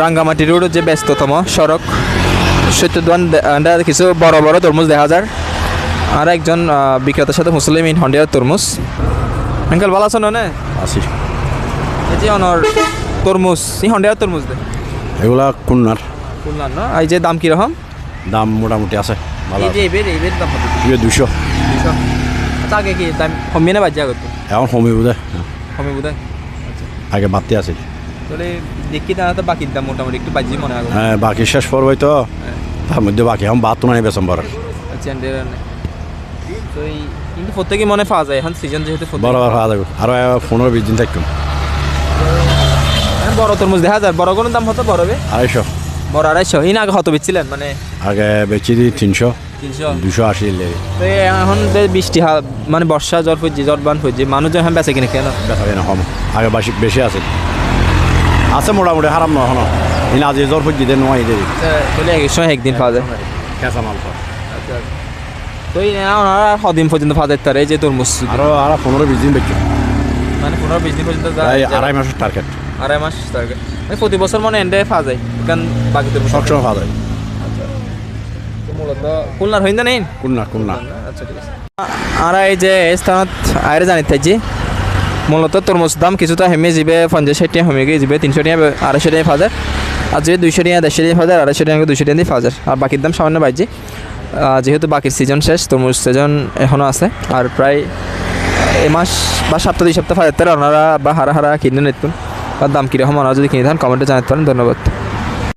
Rangamati road যে ব্যস্ততম সড়ক সত্যদান কিছু বড় বড় তরমুজ দেখা যায়। আর একজন বিক্রেতার সাথে মুসলিম ইন হন্ডিয়ার তরমুজ। আঙ্কেল ভালো আছো না আছি। এই যে অনর তরমুজ এই হন্ডিয়ার তরমুজ দে। এগুলা কুন্নার। শুনলাম না? এই যে দাম কীরকম? দাম মোটামুটি আছে ভালো এই যে এবার এবার দাম কত? দুশো দুশো আচ্ছা আগে কি দাম কমিয়ে না বাজ্যা করতো এখন কমে বোধ কমে বোধ হয় আগে বাড়তে আছে। তাহলে দেখি না তো বাকির দাম মোটামুটি একটু বাজি মনে হয়। হ্যাঁ বাকি শেষ পর্বই তো। তার মধ্যে বাকি বাদ তো নাই বেসম বড় তো এই কিন্তু প্রত্যেকে মনে পাওয়া যায় এখন সিজন যেহেতু বড় বড় হওয়া যাবে আরও পনেরো বিশ দিন থাকতাম হ্যাঁ, বড় তরমুজ দেখা যায় বড় কোনো দাম হতো বড় বে? আড়াইশো। বড় আড়াইশো এই না আগে কত বেচছিলেন মানে আগে বেচি দিই তিনশো। দুশো আশি তো এখন যে বৃষ্টি মানে বর্ষা জ্বর ফুটছে জ্বর বান ফুটছে মানুষজন এখন বেঁচে কিনে কেন? বেচা কিনা কম। আগে বেশি আছে। আছে মোটামুটি হারাম নয় এখন ইন আজি জ্বর ফুট দিতে নোয়াই দেরি তাহলে এক সময় একদিন পাওয়া যায় কেঁচা মাল পাওয়া। তো এই ওনারা সদিন পর্যন্ত পাওয়া যেতে পারে এই যে তরমুজ আরও আরও পনেরো বিশ দিন বেচি মানে পনেরো বিশ দিন পর্যন্ত যায়- প্রায় যায়। আড়াই মাসের টার্গেট আড়াই মাস target। মানে প্রতি বছর মানে এন্ডে পাওয়া যায় কারণ বাকি তরমুজ সবসময় পাওয়া যায় তো মূলত খুলনার হইন নেই? কোননা কোননা আচ্ছা ঠিক আছে। আর এই যে স্থানত আয়ের জানি মূলত তরমুজ দাম কিছুটা হেমে যাবে পঞ্চাশ ষাট টাকা হেমে গিয়ে যাবে তিনশো টাকা আড়াইশো টাকা ফাজার আর যদি দুইশো টাকা দেড়শো টাকা ফাজার আড়াইশো টাকা দুইশো টাকা দিয়ে ফাজার আর বাকির দাম সামান্য বাড়ছে যেহেতু বাকির সিজন শেষ তরমুজ সিজন এখনও আছে। আর প্রায় এ মাস বা সপ্তাহ, দুই সপ্তাহ ফাজার তারা ওনারা বা হারা হারা কিনে নিতুন। বা দাম কীরকম ওনারা যদি কিনে থাকেন কমেন্টে জানাতে পারেন ধন্যবাদ।